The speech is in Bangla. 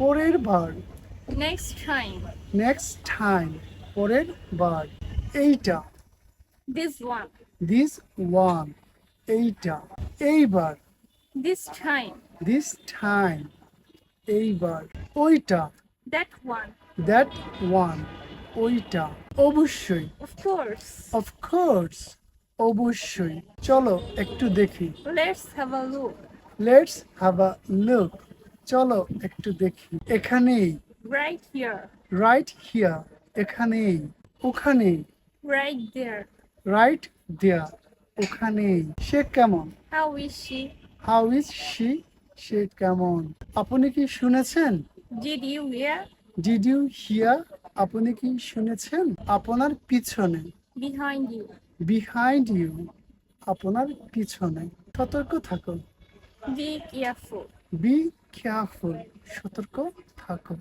পরের বার। Next time. নেক্সট টাইম পরের বার। এইটা। দিস ওয়ান দিস ওয়ান এইটা। এইবার। This time. দিস টাইম এইবার। ওইটা। That ওয়ান দ্যাট ওয়ান ওইটা। অবশ্যই। Of অফ অফকোর্স অবশ্যই। চলো একটু দেখি। Let's have a look let's have a look চলো একটু দেখি। এখানেই। Right here. রাইট হিয়ার এখানেই। ওখানেই। Right there. রাইট দেয়ার ওখানেই। সে কেমন? How is she? How is she সে কেমন? আপনি কি শুনেছেন? Did you hear? Did you hear আপনি কি শুনেছেন? আপনার পিছনে। Behind you. বিহাইন্ড ইউ আপনার পিছনে। সতর্ক থাকো। Be careful. বি কেয়ারফুল সতর্ক থাকো